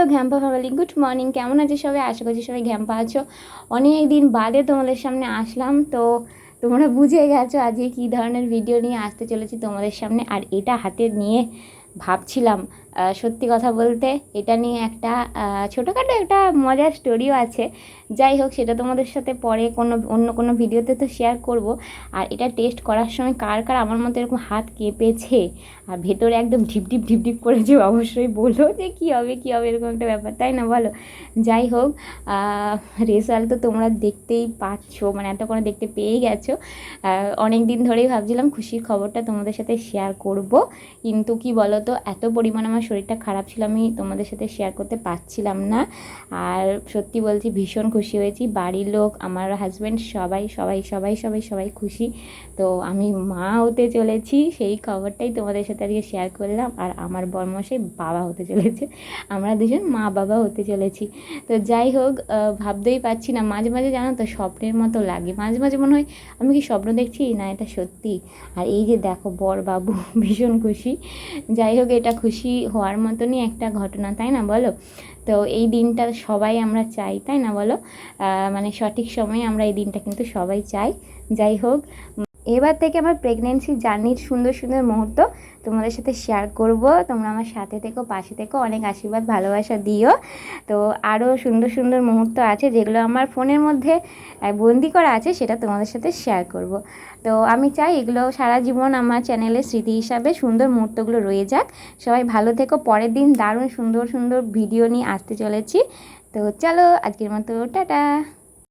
Hello ঘ্যাম্পা family, good morning. কেমন আছে সবাই? আশা করছি সবাই ঘ্যাম্পা আছো। অনেক দিন বাদে তোমাদের সামনে আসলাম, তো তোমরা বুঝে গেছো আজকে কী ধরনের ভিডিও নিয়ে আসতে চলেছি তোমাদের সামনে, আর এটা হাতে নিয়ে ভাবছিলাম সত্যি কথা বলতে এটা নিয়ে একটা ছোটোখাটো একটা মজার স্টোরিও আছে। যাই হোক, সেটা তোমাদের সাথে পরে কোনো, অন্য কোনো ভিডিওতে তো শেয়ার করব। আর এটা টেস্ট করার সময় কার কার আমার মতো এরকম হাত কেঁপেছে? আর ভেতরে একদম ঢিপ ঢিপ ঢিপ ঢিপ করেছে অবশ্যই বলো যে কী হবে কী হবে এরকম একটা ব্যাপার, তাই না বলো? যাই হোক রেজাল্ট তো তোমরা দেখতেই পাচ্ছ মানে এতক্ষণে দেখতে পেয়েই গেছো। অনেক দিন ধরেই ভাবছিলাম খুশির খবরটা তোমাদের সাথে শেয়ার করব। কিন্তু কি বলো তো এত পরিমাণ আমার শরীরটা খারাপ ছিল, আমি তোমাদের সাথে শেয়ার করতে পারছিলাম না। আর সত্যি বলছি, ভীষণ খুশি হয়েছি। বাড়ির লোক, আমার হাজব্যান্ড সবাই সবাই সবাই সবাই সবাই খুশি। তো আমি মা হতে চলেছি, সেই খবরটাই তোমাদের সাথে আজকে শেয়ার করলাম। আর আমার বর্মশাই বাবা হতে চলেছে, আমরা দুজন মা বাবা হতে চলেছি। তো যাই হোক ভাবতেই পারছি না, মাঝে মাঝে জানো তো, স্বপ্নের মতো লাগে। মাঝে মাঝে মনে হয়, আমি কি স্বপ্ন দেখছি? না, এটা সত্যি। আর এই যে দেখো বর বাবু ভীষণ খুশি। যাই হোক এটা খুশি হওয়ার মতনই একটা ঘটনা, তাই না বলো? তো এই দিনটা সবাই আমরা চাই, তাই না বলো? মানে সঠিক সময়ে আমরা এই দিনটা কিন্তু সবাই চাই। যাই হোক এবার থেকে আমার প্রেগনেন্সি জার্নির সুন্দর সুন্দর মুহূর্ত তোমাদের সাথে শেয়ার করব। তোমরা আমার সাথে থেকো, পাশে থেকো, অনেক আশীর্বাদ, ভালোবাসা দিও। তো আরও সুন্দর সুন্দর মুহূর্ত আছে যেগুলো আমার ফোনের মধ্যে বন্দি করা আছে, সেটা তোমাদের সাথে শেয়ার করব। তো আমি চাই এগুলো সারা জীবন আমার চ্যানেলের স্মৃতি হিসাবে সুন্দর মুহূর্তগুলো রয়ে যাক। সবাই ভালো থেকো, পরের দিন দারুণ সুন্দর সুন্দর ভিডিও নিয়ে আসতে চলেছি। তো চলো, আজকের মতো, টাটা!